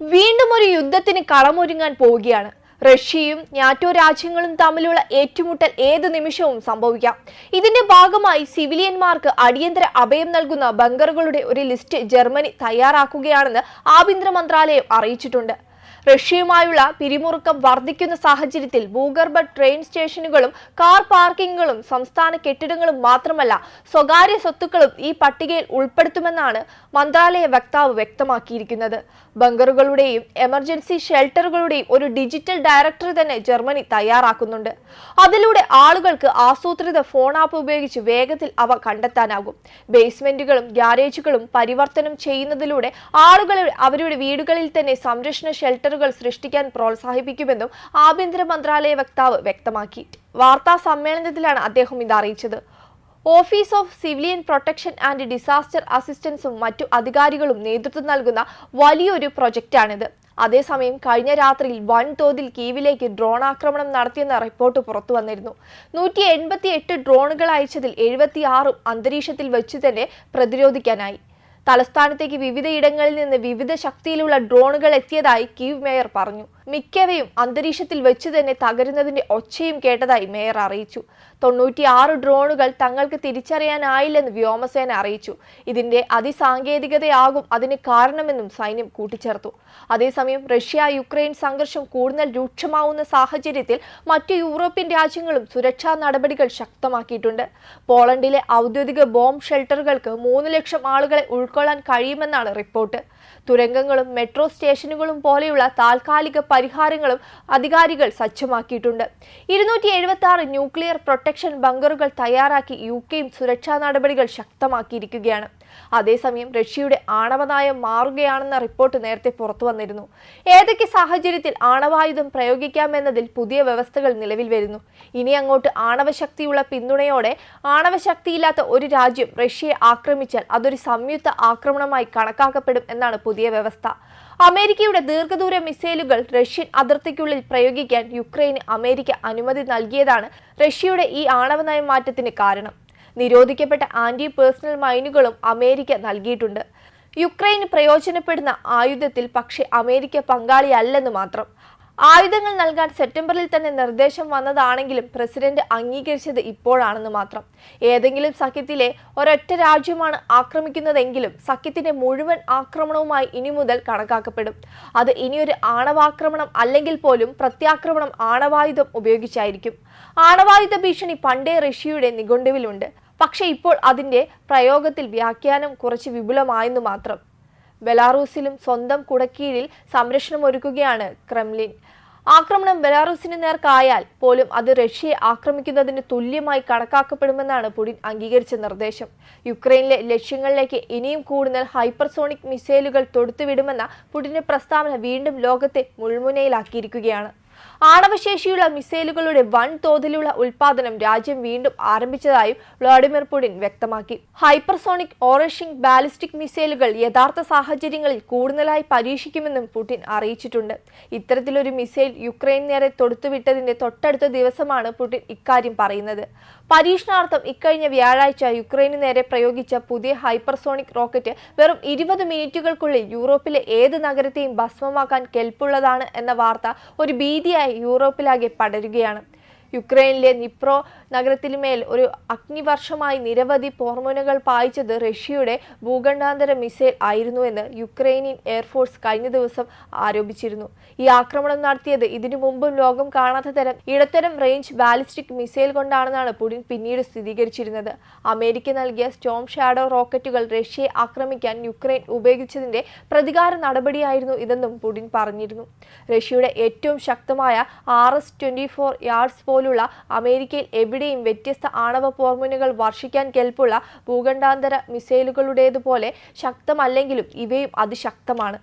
വീണ്ടും ഒരു യുദ്ധത്തിന് കളമൊരുങ്ങാൻ പോവുകയാണ്. റഷ്യയും നാറ്റോ രാജ്യങ്ങളും തമ്മിലുള്ള ഏറ്റുമുട്ടൽ ഏത് നിമിഷവും സംഭവിക്കാം. ഇതിന്റെ ഭാഗമായി സിവിലിയന്മാർക്ക് അടിയന്തര അഭയം നൽകുന്ന ബങ്കറുകളുടെ ഒരു ലിസ്റ്റ് ജർമ്മനി തയ്യാറാക്കുകയാണെന്ന് ആഭ്യന്തര മന്ത്രാലയം അറിയിച്ചിട്ടുണ്ട്. റഷ്യയുമായുള്ള പിരിമുറുക്കം വർദ്ധിക്കുന്ന സാഹചര്യത്തിൽ ഭൂഗർഭ ട്രെയിൻ സ്റ്റേഷനുകളും കാർ പാർക്കിങ്ങുകളും സംസ്ഥാന കെട്ടിടങ്ങളും മാത്രമല്ല സ്വകാര്യ സ്വത്തുക്കളും ഈ പട്ടികയിൽ ഉൾപ്പെടുത്തുമെന്നാണ് മന്ത്രാലയ വക്താവ് വ്യക്തമാക്കിയിരിക്കുന്നത്. ബങ്കറുകളുടെയും എമർജൻസി ഷെൽട്ടറുകളുടെയും ഒരു ഡിജിറ്റൽ ഡയറക്ടറി തന്നെ ജർമ്മനി തയ്യാറാക്കുന്നുണ്ട്. അതിലൂടെ ആളുകൾക്ക് ആസൂത്രിത ഫോൺ ആപ്പ് ഉപയോഗിച്ച് വേഗത്തിൽ അവ കണ്ടെത്താനാകും. ബേസ്മെന്റുകളും ഗ്യാരേജുകളും പരിവർത്തനം ചെയ്യുന്നതിലൂടെ ആളുകൾ അവരുടെ വീടുകളിൽ തന്നെ സംരക്ഷണ ഷെൽട്ടറുകൾ സൃഷ്ടിക്കാൻ പ്രോത്സാഹിപ്പിക്കുമെന്നും ആഭ്യന്തര മന്ത്രാലയ വക്താവ് വ്യക്തമാക്കി. വാർത്താ സമ്മേളനത്തിലാണ് അദ്ദേഹം ഇത് അറിയിച്ചത്. Office of civilian protection and disaster അസിസ്റ്റൻസും മറ്റു അധികാരികളും നേതൃത്വം നൽകുന്ന വലിയൊരു പ്രൊജക്റ്റാണിത്. അതേസമയം കഴിഞ്ഞ രാത്രിയിൽ വൻതോതിൽ കീവിലേക്ക് ഡ്രോൺ ആക്രമണം നടത്തിയെന്ന റിപ്പോർട്ട് പുറത്തു വന്നിരുന്നു. നൂറ്റി എൺപത്തി എട്ട് ഡ്രോണുകൾ അയച്ചതിൽ എഴുപത്തിയാറും അന്തരീക്ഷത്തിൽ വെച്ച് തന്നെ പ്രതിരോധിക്കാനായി. തലസ്ഥാനത്തേക്ക് വിവിധയിടങ്ങളിൽ നിന്ന് വിവിധ ശക്തിയിലുള്ള ഡ്രോണുകൾ എത്തിയതായി കീവ് മേയർ പറഞ്ഞു. മിക്കവയും അന്തരീക്ഷത്തിൽ വെച്ച് തന്നെ തകരുന്നതിന്റെ ഒച്ചയും കേട്ടതായി മേയർ അറിയിച്ചു. തൊണ്ണൂറ്റിയാറ് ഡ്രോണുകൾ തങ്ങൾക്ക് തിരിച്ചറിയാനായില്ലെന്ന് വ്യോമസേന അറിയിച്ചു. ഇതിന്റെ അതിസാങ്കേതികതയാകും അതിന് കാരണമെന്നും സൈന്യം കൂട്ടിച്ചേർത്തു. അതേസമയം റഷ്യ യുക്രൈൻ സംഘർഷം കൂടുതൽ രൂക്ഷമാവുന്ന സാഹചര്യത്തിൽ മറ്റ് യൂറോപ്യൻ രാജ്യങ്ങളും സുരക്ഷാ നടപടികൾ ശക്തമാക്കിയിട്ടുണ്ട്. പോളണ്ടിലെ ഔദ്യോഗിക ബോംബ് ഷെൽട്ടറുകൾക്ക് മൂന്ന് ലക്ഷം ആളുകളെ ഉൾക്കൊള്ളാൻ കഴിയുമെന്നാണ് റിപ്പോർട്ട്. തുരങ്കങ്ങളും മെട്രോ സ്റ്റേഷനുകളും പോലെയുള്ള താൽക്കാലിക പരിഹാരങ്ങളും അധികാരികൾ സജ്ജമാക്കിയിട്ടുണ്ട്. ഇരുന്നൂറ്റി എഴുപത്തി ആറ് ന്യൂക്ലിയർ പ്രൊട്ടക്ഷൻ ബങ്കറുകൾ തയ്യാറാക്കി യു കെയും സുരക്ഷാ നടപടികൾ ശക്തമാക്കിയിരിക്കുകയാണ്. അതേസമയം റഷ്യയുടെ ആണവ നയം മാറുകയാണെന്ന റിപ്പോർട്ട് നേരത്തെ പുറത്തു വന്നിരുന്നു ഏതൊക്കെ സാഹചര്യത്തിൽ ആണവായുധം പ്രയോഗിക്കാമെന്നതിൽ പുതിയ വ്യവസ്ഥകൾ നിലവിൽ വരുന്നു. ഇനി അങ്ങോട്ട് ആണവശക്തിയുള്ള പിന്തുണയോടെ ആണവശക്തിയില്ലാത്ത ഒരു രാജ്യം റഷ്യയെ ആക്രമിച്ചാൽ അതൊരു സംയുക്ത ആക്രമണമായി കണക്കാക്കപ്പെടും എന്നാണ് പുതിയ വ്യവസ്ഥ. അമേരിക്കയുടെ ദീർഘദൂര മിസൈലുകൾ റഷ്യൻ അതിർത്തിക്കുള്ളിൽ പ്രയോഗിക്കാൻ യുക്രൈന് അമേരിക്ക അനുമതി നൽകിയതാണ് റഷ്യയുടെ ഈ ആണവ നയം മാറ്റത്തിന് കാരണം. നിരോധിക്കപ്പെട്ട ആന്റി പേഴ്സണൽ മൈനുകളും അമേരിക്ക നൽകിയിട്ടുണ്ട്. യുക്രൈന് പ്രയോജനപ്പെടുന്ന ആയുധത്തിൽ പക്ഷേ അമേരിക്ക പങ്കാളിയല്ലെന്ന് മാത്രം. ആയുധങ്ങൾ നൽകാൻ സെപ്റ്റംബറിൽ തന്നെ നിർദ്ദേശം വന്നതാണെങ്കിലും പ്രസിഡന്റ് അംഗീകരിച്ചത് ഇപ്പോഴാണെന്ന് മാത്രം. ഏതെങ്കിലും സഖ്യത്തിലെ ഒരൊറ്റ രാജ്യമാണ് ആക്രമിക്കുന്നതെങ്കിലും സഖ്യത്തിന്റെ മുഴുവൻ ആക്രമണവുമായി ഇനി മുതൽ കണക്കാക്കപ്പെടും. അത് ഇനിയൊരു ആണവാക്രമണം അല്ലെങ്കിൽ പോലും പ്രത്യാക്രമണം ആണവായുധം ഉപയോഗിച്ചായിരിക്കും. ആണവായുധ ഭീഷണി പണ്ടേ റഷ്യയുടെ നിഘണ്ടുവിലുണ്ട് പക്ഷേ ഇപ്പോൾ അതിന്റെ പ്രയോഗത്തിൽ വ്യാഖ്യാനം കുറച്ച് വിപുലമായെന്ന് മാത്രം. ബെലാറൂസിലും സ്വന്തം കുടക്കീഴിൽ സംരക്ഷണം ഒരുക്കുകയാണ് ക്രെംലിൻ. ആക്രമണം ബെലാറൂസിന് നേർക്കായാൽ പോലും അത് റഷ്യയെ ആക്രമിക്കുന്നതിന് തുല്യമായി കണക്കാക്കപ്പെടുമെന്നാണ് പുടിൻ അംഗീകരിച്ച നിർദ്ദേശം. യുക്രൈനിലെ ലക്ഷ്യങ്ങളിലേക്ക് ഇനിയും കൂടുതൽ ഹൈപ്പർസോണിക് മിസൈലുകൾ തൊടുത്തുവിടുമെന്ന പുടിന്റെ പ്രസ്താവന വീണ്ടും ലോകത്തെ മുൾമുനയിലാക്കിയിരിക്കുകയാണ്. ആണവശേഷിയുള്ള മിസൈലുകളുടെ വൻ തോതിലുള്ള ഉൽപാദനം രാജ്യം വീണ്ടും ആരംഭിച്ചതായും വ്ളാഡിമിർ പുടിൻ വ്യക്തമാക്കി. ഹൈപ്പർസോണിക് ഓറഷിംഗ് ബാലിസ്റ്റിക് മിസൈലുകൾ യഥാർത്ഥ സാഹചര്യങ്ങളിൽ കൂടുതലായി പരീക്ഷിക്കുമെന്നും പുടിൻ അറിയിച്ചിട്ടുണ്ട്. ഇത്തരത്തിലൊരു മിസൈൽ യുക്രൈൻ നേരെ തൊടുത്തുവിട്ടതിന്റെ തൊട്ടടുത്ത ദിവസമാണ് പുടിൻ ഇക്കാര്യം പറയുന്നത്. പരീക്ഷണാർത്ഥം ഇക്കഴിഞ്ഞ വ്യാഴാഴ്ച യുക്രൈന് നേരെ പ്രയോഗിച്ച പുതിയ ഹൈപ്പർസോണിക് റോക്കറ്റ് വെറും ഇരുപത് മിനിറ്റുകൾക്കുള്ളിൽ യൂറോപ്പിലെ ഏത് നഗരത്തെയും ഭസ്മമാക്കാൻ കെൽപ്പുള്ളതാണ് എന്ന വാർത്ത ഒരു ഭീതിയായി യൂറോപ്പിലാകെ പടരുകയാണ്. യുക്രൈനിലെ നിപ്രോ നഗരത്തിനുമേൽ ഒരു അഗ്നിവർഷമായി നിരവധി പോർമോനുകൾ പായിച്ചത് റഷ്യയുടെ ഭൂഖണ്ഡാന്തര മിസൈൽ ആയിരുന്നുവെന്ന് യുക്രൈനിയൻ എയർഫോഴ്സ് കഴിഞ്ഞ ദിവസം ആരോപിച്ചിരുന്നു. ഈ ആക്രമണം നടത്തിയത് ഇതിനു മുമ്പും ലോകം കാണാത്ത തരം ഇടത്തരം റേഞ്ച് ബാലിസ്റ്റിക് മിസൈൽ കൊണ്ടാണെന്നാണ് പുടിൻ പിന്നീട് സ്ഥിരീകരിച്ചിരുന്നത്. അമേരിക്ക നൽകിയ സ്റ്റോം ഷാഡോ റോക്കറ്റുകൾ റഷ്യയെ ആക്രമിക്കാൻ യുക്രൈൻ ഉപയോഗിച്ചതിന്റെ പ്രതികാര നടപടിയായിരുന്നു ഇതെന്നും പുടിൻ പറഞ്ഞിരുന്നു. റഷ്യയുടെ ഏറ്റവും ശക്തമായ R S twenty four yards പോലുള്ള അമേരിക്കയിൽ എവിടെയും വ്യത്യസ്ത ആണവ പോർമുനുകൾ വർഷിക്കാൻ കെൽപ്പുള്ള ഭൂഖണ്ഡാന്തര മിസൈലുകളുടേതുപോലെ ശക്തമല്ലെങ്കിലും ഇവയും അതിശക്തമാണ്.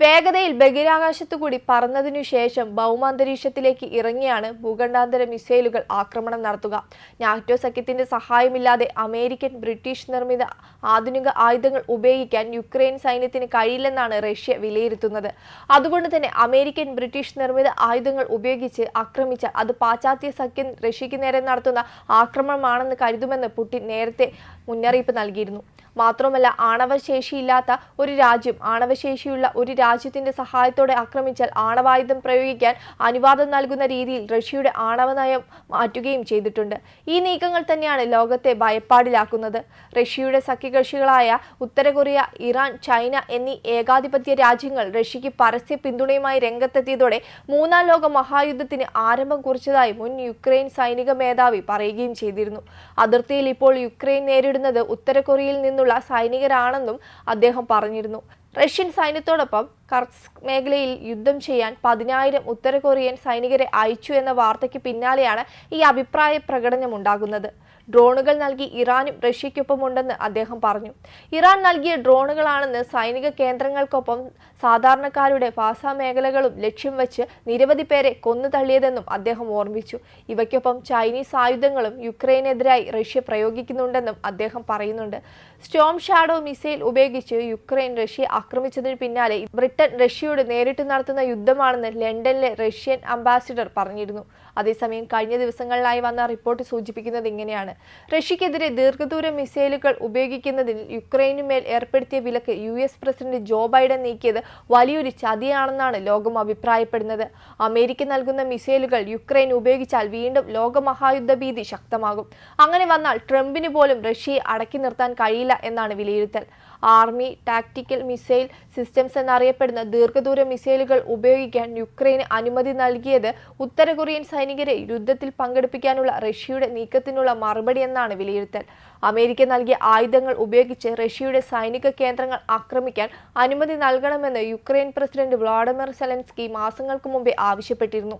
വേഗതയിൽ ബഹിരാകാശത്തു കൂടി പറന്നതിനു ശേഷം ഭൗമാന്തരീക്ഷത്തിലേക്ക് ഇറങ്ങിയാണ് ഭൂഖണ്ഡാന്തര മിസൈലുകൾ ആക്രമണം നടത്തുക. നാറ്റോ സഖ്യത്തിന്റെ സഹായമില്ലാതെ അമേരിക്കൻ ബ്രിട്ടീഷ് നിർമ്മിത ആധുനിക ആയുധങ്ങൾ ഉപയോഗിക്കാൻ യുക്രൈൻ സൈന്യത്തിന് കഴിയില്ലെന്നാണ് റഷ്യ വിലയിരുത്തുന്നത്. അതുകൊണ്ട് തന്നെ അമേരിക്കൻ ബ്രിട്ടീഷ് നിർമ്മിത ആയുധങ്ങൾ ഉപയോഗിച്ച് ആക്രമിച്ച അത് പാശ്ചാത്യ സഖ്യം റഷ്യക്ക് നേരെ നടത്തുന്ന ആക്രമണമാണെന്ന് കരുതുമെന്ന് പുടിൻ നേരത്തെ മുന്നറിയിപ്പ് നൽകിയിരുന്നു. മാത്രമല്ല ആണവശേഷിയില്ലാത്ത ഒരു രാജ്യം ആണവശേഷിയുള്ള ഒരു രാജ്യത്തിന്റെ സഹായത്തോടെ ആക്രമിച്ചാൽ ആണവായുധം പ്രയോഗിക്കാൻ അനുവാദം നൽകുന്ന രീതിയിൽ റഷ്യയുടെ ആണവ നയം മാറ്റുകയും ചെയ്തിട്ടുണ്ട്. ഈ നീക്കങ്ങൾ തന്നെയാണ് ലോകത്തെ ഭയപ്പാടിലാക്കുന്നത്. റഷ്യയുടെ സഖ്യകക്ഷികളായ ഉത്തര കൊറിയ ഇറാൻ ചൈന എന്നീ ഏകാധിപത്യ രാജ്യങ്ങൾ റഷ്യക്ക് പരസ്യ പിന്തുണയുമായി രംഗത്തെത്തിയതോടെ മൂന്നാം ലോക മഹായുദ്ധത്തിന് ആരംഭം കുറിച്ചതായി മുൻ യുക്രൈൻ സൈനിക മേധാവി പറയുകയും ചെയ്തിരുന്നു. അതിർത്തിയിൽ ഇപ്പോൾ യുക്രൈൻ നേരിടുന്നത് ഉത്തര കൊറിയയിൽ നിന്നുള്ള സൈനികരാണെന്നും അദ്ദേഹം പറഞ്ഞിരുന്നു. റഷ്യൻ സൈന്യത്തോടൊപ്പം കർസ്ക് മേഖലയിൽ യുദ്ധം ചെയ്യാൻ പതിനായിരം ഉത്തര കൊറിയൻ സൈനികരെ അയച്ചു എന്ന വാർത്തയ്ക്ക് പിന്നാലെയാണ് ഈ അഭിപ്രായ പ്രകടനമുണ്ടാകുന്നത്. ഡ്രോണുകൾ നൽകി ഇറാനും റഷ്യയ്ക്കൊപ്പമുണ്ടെന്ന് അദ്ദേഹം പറഞ്ഞു. ഇറാൻ നൽകിയ ഡ്രോണുകളാണെന്ന് സൈനിക കേന്ദ്രങ്ങൾക്കൊപ്പം സാധാരണക്കാരുടെ ഫാസ മേഖലകളും ലക്ഷ്യം വെച്ച് നിരവധി പേരെ കൊന്നു തള്ളിയതെന്നും അദ്ദേഹം ഓർമ്മിച്ചു. ഇവയ്ക്കൊപ്പം ചൈനീസ് ആയുധങ്ങളും യുക്രൈനെതിരായി റഷ്യ പ്രയോഗിക്കുന്നുണ്ടെന്നും അദ്ദേഹം പറയുന്നുണ്ട്. സ്റ്റോം ഷാഡോ മിസൈൽ ഉപയോഗിച്ച് യുക്രൈൻ റഷ്യ ആക്രമിച്ചതിന് പിന്നാലെ ബ്രിട്ടൻ റഷ്യയോട് നേരിട്ട് നടത്തുന്ന യുദ്ധമാണെന്ന് ലണ്ടനിലെ റഷ്യൻ അംബാസിഡർ പറഞ്ഞിരുന്നു. അതേസമയം കഴിഞ്ഞ ദിവസങ്ങളിലായി വന്ന റിപ്പോർട്ട് സൂചിപ്പിക്കുന്നത് ഇങ്ങനെയാണ്. റഷ്യക്കെതിരെ ദീർഘദൂര മിസൈലുകൾ ഉപയോഗിക്കുന്നതിൽ യുക്രൈനുമേൽ ഏർപ്പെടുത്തിയ വിലക്ക് U S president Joe Biden നീക്കിയത് വലിയൊരു ചതിയാണെന്നാണ് ലോകം അഭിപ്രായപ്പെടുന്നത്. അമേരിക്ക നൽകുന്ന മിസൈലുകൾ യുക്രൈൻ ഉപയോഗിച്ചാൽ വീണ്ടും ലോകമഹായുദ്ധ ഭീതി ശക്തമാകും. അങ്ങനെ വന്നാൽ ട്രംപിന് പോലും റഷ്യയെ അടക്കി നിർത്താൻ കഴിയില്ല എന്നാണ് വിലയിരുത്തൽ. ആർമി ടാക്ടിക്കൽ മിസൈൽ സിസ്റ്റംസ് എന്നറിയപ്പെടുന്ന ദീർഘദൂര മിസൈലുകൾ ഉപയോഗിക്കാൻ യുക്രൈന് അനുമതി നൽകിയത് ഉത്തര കൊറിയൻ സൈനികരെ യുദ്ധത്തിൽ പങ്കെടുപ്പിക്കാനുള്ള റഷ്യയുടെ നീക്കത്തിനുള്ള മറുപടി എന്നാണ് വിലയിരുത്തൽ. അമേരിക്ക നൽകിയ ആയുധങ്ങൾ ഉപയോഗിച്ച് റഷ്യയുടെ സൈനിക കേന്ദ്രങ്ങൾ ആക്രമിക്കാൻ അനുമതി നൽകണമെന്ന് യുക്രൈൻ പ്രസിഡന്റ് വ്ളാഡിമിർ സെലൻസ്കി മാസങ്ങൾക്ക് മുമ്പേ ആവശ്യപ്പെട്ടിരുന്നു.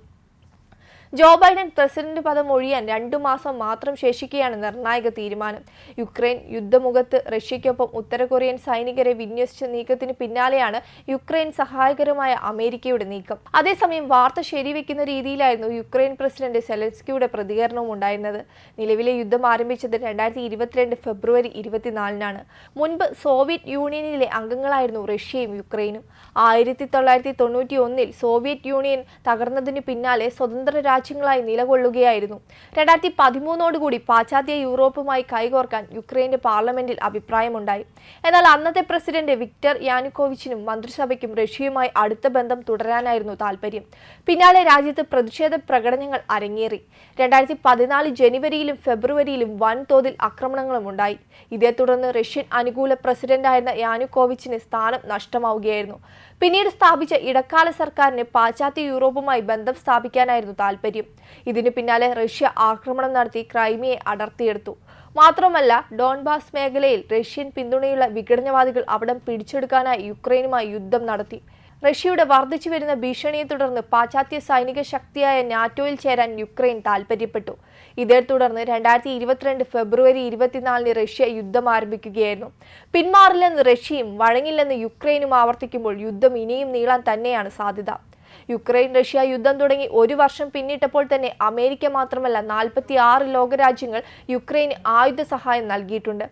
ജോ ബൈഡൻ പ്രസിഡന്റ് പദം ഒഴിയാൻ രണ്ടു മാസം മാത്രം ശേഷിക്കുകയാണ് നിർണായക തീരുമാനം. യുക്രൈൻ യുദ്ധമുഖത്ത് റഷ്യയ്ക്കൊപ്പം ഉത്തര കൊറിയൻ സൈനികരെ വിന്യസിച്ച നീക്കത്തിന് പിന്നാലെയാണ് യുക്രൈൻ സഹായകരമായ അമേരിക്കയുടെ നീക്കം. അതേസമയം വാർത്ത ശരിവെക്കുന്ന രീതിയിലായിരുന്നു യുക്രൈൻ പ്രസിഡന്റ് സെലൻസ്കിയുടെ പ്രതികരണവും ഉണ്ടായിരുന്നത്. നിലവിലെ യുദ്ധം ആരംഭിച്ചത് രണ്ടായിരത്തി ഇരുപത്തിരണ്ട് ഫെബ്രുവരി ഇരുപത്തിനാലിനാണ്. മുൻപ് സോവിയറ്റ് യൂണിയനിലെ അംഗങ്ങളായിരുന്നു റഷ്യയും യുക്രൈനും. ആയിരത്തി തൊള്ളായിരത്തി തൊണ്ണൂറ്റി ഒന്നിൽ സോവിയറ്റ് യൂണിയൻ തകർന്നതിന് പിന്നാലെ സ്വതന്ത്ര രാജ്യങ്ങളായി നിലകൊള്ളുകയായിരുന്നു. രണ്ടായിരത്തി പതിമൂന്നോടുകൂടി പാശ്ചാത്യ യൂറോപ്പുമായി കൈകോർക്കാൻ യുക്രൈന്റെ പാർലമെന്റിൽ അഭിപ്രായമുണ്ടായി. എന്നാൽ അന്നത്തെ പ്രസിഡന്റ് വിക്ടർ യാനുക്കോവിച്ചിനും മന്ത്രിസഭയ്ക്കും റഷ്യയുമായി അടുത്ത ബന്ധം തുടരാനായിരുന്നു താൽപര്യം. പിന്നാലെ രാജ്യത്ത് പ്രതിഷേധ പ്രകടനങ്ങൾ അരങ്ങേറി. രണ്ടായിരത്തി പതിനാല് ജനുവരിയിലും ഫെബ്രുവരിയിലും വൻതോതിൽ ആക്രമണങ്ങളും ഉണ്ടായി. ഇതേ തുടർന്ന് റഷ്യൻ അനുകൂല പ്രസിഡന്റായിരുന്ന യാനുക്കോവിച്ചിന് സ്ഥാനം നഷ്ടമാവുകയായിരുന്നു. പിന്നീട് സ്ഥാപിച്ച ഇടക്കാല സർക്കാരിന് പാശ്ചാത്യ യൂറോപ്പുമായി ബന്ധം സ്ഥാപിക്കാനായിരുന്നു താൽപര്യം. ഇതിനു പിന്നാലെ റഷ്യ ആക്രമണം നടത്തി ക്രൈമിയെ അടർത്തിയെടുത്തു. മാത്രമല്ല ഡോൺബാസ് മേഖലയിൽ റഷ്യൻ പിന്തുണയുള്ള വിഘടനവാദികൾ അവിടം പിടിച്ചെടുക്കാനായി യുക്രൈനുമായി യുദ്ധം നടത്തി. റഷ്യയുടെ വർദ്ധിച്ചു വരുന്ന ഭീഷണിയെ തുടർന്ന് പാശ്ചാത്യ സൈനിക ശക്തിയായ നാറ്റോയിൽ ചേരാൻ യുക്രൈൻ താൽപ്പര്യപ്പെട്ടു ഇതേ തുടർന്ന് രണ്ടായിരത്തി ഇരുപത്തിരണ്ട് ഫെബ്രുവരി ഇരുപത്തിനാലിന് റഷ്യ യുദ്ധം ആരംഭിക്കുകയായിരുന്നു. പിന്മാറില്ലെന്ന് റഷ്യയും വഴങ്ങില്ലെന്ന് യുക്രൈനും ആവർത്തിക്കുമ്പോൾ യുദ്ധം ഇനിയും നീളാൻ തന്നെയാണ് സാധ്യത. യുക്രൈൻ റഷ്യ യുദ്ധം തുടങ്ങി ഒരു വർഷം പിന്നിട്ടപ്പോൾ തന്നെ അമേരിക്ക മാത്രമല്ല നാൽപ്പത്തി ആറ് ലോകരാജ്യങ്ങൾ യുക്രൈന് ആയുധ സഹായം നൽകിയിട്ടുണ്ട്.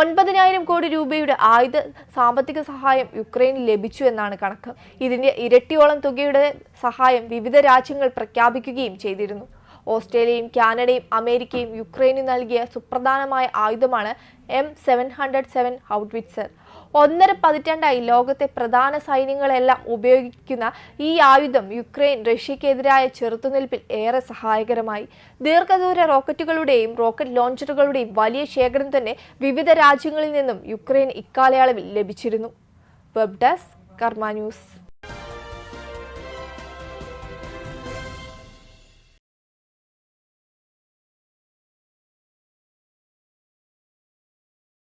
ഒൻപതിനായിരം കോടി രൂപയുടെ ആയുധ സാമ്പത്തിക സഹായം യുക്രൈന് ലഭിച്ചു എന്നാണ് കണക്ക്. ഇതിന്റെ ഇരട്ടിയോളം തുകയുടെ സഹായം വിവിധ രാജ്യങ്ങൾ പ്രഖ്യാപിക്കുകയും ചെയ്തിരുന്നു. ഓസ്ട്രേലിയയും കാനഡയും അമേരിക്കയും യുക്രൈന് നൽകിയ സുപ്രധാനമായ ആയുധമാണ് M seven hundred seven howitzer. ഒന്നര പതിറ്റാണ്ടായി ലോകത്തെ പ്രധാന സൈന്യങ്ങളെല്ലാം ഉപയോഗിക്കുന്ന ഈ ആയുധം യുക്രൈൻ റഷ്യക്കെതിരായ ചെറുത്തുനിൽപ്പിൽ ഏറെ സഹായകരമായി. ദീർഘദൂര റോക്കറ്റുകളുടെയും റോക്കറ്റ് ലോഞ്ചറുകളുടെയും വലിയ ശേഖരം തന്നെ വിവിധ രാജ്യങ്ങളിൽ നിന്നും യുക്രൈൻ ഇക്കാലയളവിൽ ലഭിച്ചിരുന്നു. Web desk Karma news.